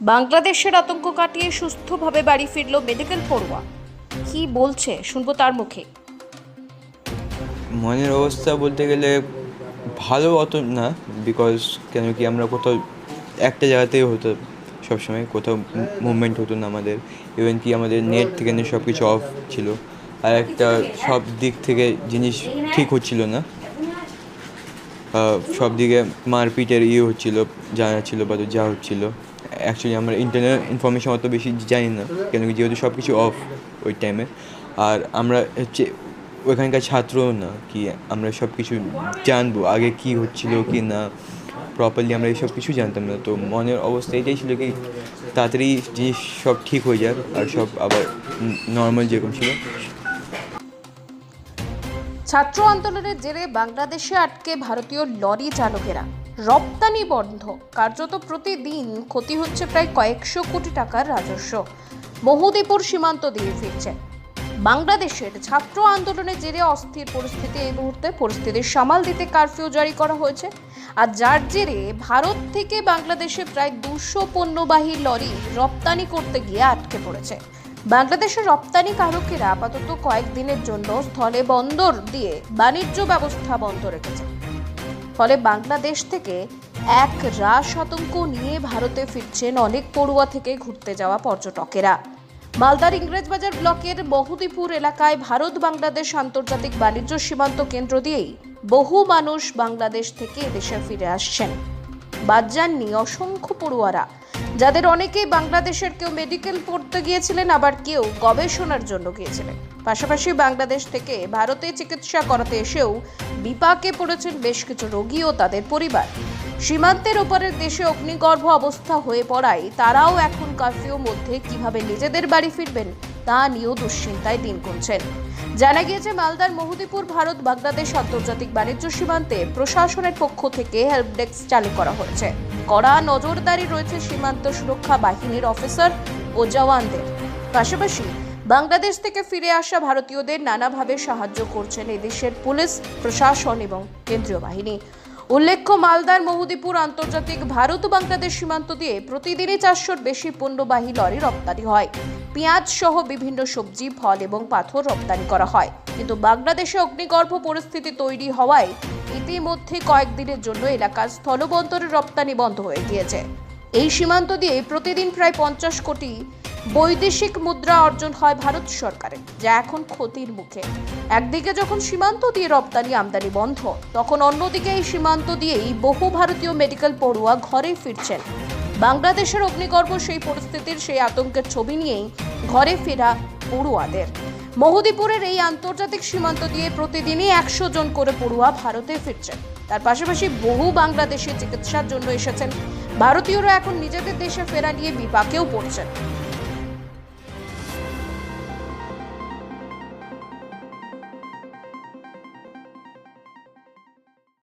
বাংলাদেশের আতঙ্ক কাটিয়ে সুস্থভাবে বাড়ি ফিরল মেডিকেল পড়ুয়া। কি বলছে? শুনব তার মুখে। মনের অবস্থা বলতে গেলে ভালো অত না বিকজ কেন কি আমরা কোথাও একটা জায়গাতেই হতো, সবসময় কোথাও মুভমেন্ট হতো না আমাদের। ইভেন কি আমাদের নেট থেকে নিয়ে সব কিছু অফ ছিল, আর একটা সব দিক থেকে জিনিস ঠিক হচ্ছিল না। সব দিকে মারপিটের ইয়ে হচ্ছিল জানা ছিল বা যা হচ্ছিল। অ্যাকচুয়ালি আমরা ইন্টারনেট ইনফরমেশন অত বেশি জানি না, কেন কি যেহেতু সব কিছু অফ ওই টাইমে আর আমরা হচ্ছে, ওইখানকার ছাত্রও না কি আমরা সব কিছু জানব, আগে কি হচ্ছিল কি না প্রপারলি আমরা এইসব কিছু জানতাম না। তো মনের অবস্থা এটাই ছিল কি, তাড়াতাড়ি জিনিস সব ঠিক হয়ে যাক, আর সব আবার নর্মাল যেরকম ছিল। ছাত্র আন্দোলনের জেরে বাংলাদেশে আটকে ভারতীয় লরি চালকেরা। রপ্তানি বন্ধ। কার্যত প্রতিদিন ক্ষতি হচ্ছে প্রায় কয়েকশো কোটি টাকার রাজস্ব। বহুদীপুর সীমান্ত দিয়ে ফিরছে। বাংলাদেশের ছাত্র আন্দোলনের জেরে অস্থির পরিস্থিতি এই মুহূর্তে। পরিস্থিতি সামাল দিতে কারফিউ জারি করা হয়েছে। আর যার জেরে ভারত থেকে বাংলাদেশে প্রায় দুশো পণ্যবাহী লরি রপ্তানি করতে গিয়ে আটকে পড়েছে। বাংলাদেশের রপ্তানিকারকেরা আপাতত কয়েকদিনের জন্য স্থলে বন্দর দিয়ে বাণিজ্য ব্যবস্থা বন্ধ রেখেছে। ফলে বাংলাদেশ থেকে এক রাস আতঙ্ক নিয়ে ভারতে ফিরছেন অনেক পড়ুয়া থেকে ঘুরতে যাওয়া পর্যটকেরা। মালদার ইংরেজবাজার ব্লকের বহুদীপুর এলাকায় ভারত বাংলাদেশ আন্তর্জাতিক বাণিজ্য সীমান্ত কেন্দ্র দিয়েই বহু মানুষ বাংলাদেশ থেকে এদেশে ফিরে আসছেন। বাদ যাননি অসংখ্য পড়ুয়ারা। যাদের অনেকেই বাংলাদেশের কেউ মেডিকেল পড়তে গিয়েছিলেন, আবার কেউ গবেষণার জন্য গিয়েছিলেন। পাশাপাশি বাংলাদেশ থেকে ভারতে চিকিৎসা করাতে এসেও বিপাকে পড়েছেন বেশ কিছু রোগী ও তাদের পরিবার। সীমান্তের ওপারের দেশে অগ্নিগর্ভ অবস্থা হয়ে পড়ায় তারাও এখন কারফিউ মধ্যে কীভাবে নিজেদের বাড়ি ফিরবেন, তা নিয়েও দুশ্চিন্তায় দিন গুনছেন। জানা গিয়েছে, মালদার মহুদিপুর, ভারত, বাংলাদেশ আন্তর্জাতিক বাণিজ্য সীমান্তে প্রশাসনের পক্ষ থেকে হেল্প ডেস্ক চালু করা হয়েছে। কড়া নজরদারি রয়েছে সীমান্ত সুরক্ষা বাহিনীর অফিসার ও জওয়ানদের। পাশাপাশি বাংলাদেশ থেকে ফিরে আসা ভারতীয়দের নানাভাবে সাহায্য করছেন এদেশের পুলিশ, প্রশাসন এবং কেন্দ্রীয় বাহিনী। উল্লেখ্য, মালদার মহুদীপুর আন্তর্জাতিক ভারত বাংলাদেশ সীমান্ত দিয়ে প্রতিদিনই চারশোর বেশি পণ্যবাহী লরি রপ্তানি হয়। পেঁয়াজ সহ বিভিন্ন সবজি, ফল এবং পাথর রপ্তানি করা হয়। কিন্তু বাংলাদেশে অগ্নিগর্ভ পরিস্থিতি তৈরি হওয়ায় ইতিমধ্যে কয়েকদিনের জন্য এলাকার স্থলবন্দরের রপ্তানি বন্ধ হয়ে গিয়েছে। এই সীমান্ত দিয়ে প্রতিদিন প্রায় পঞ্চাশ কোটি বৈদেশিক মুদ্রা অর্জন হয় ভারত সরকারের, যা এখন ক্ষতির মুখে। একদিকে যখন সীমান্ত দিয়ে রপ্তানি আমদানি বন্ধ, তখন অন্যদিকে এই সীমান্ত দিয়েই বহু ভারতীয় মেডিকেল পড়ুয়া ঘরে ফিরছেন। বাংলাদেশের অগ্নিগর্ভ সেই পরিস্থিতির সেই আতঙ্কের ছবি নিয়েই ঘরে ফেরা পড়ুয়াদের। মহুদীপুরের এই আন্তর্জাতিক সীমান্ত দিয়ে প্রতিদিনই একশো জন করে পড়ুয়া ভারতে ফিরছেন। তার পাশাপাশি বহু বাংলাদেশে চিকিৎসার জন্য এসেছেন। ভারতীয়রা এখন নিজেদের দেশে ফেরা নিয়ে বিপাকেও পড়ছেন।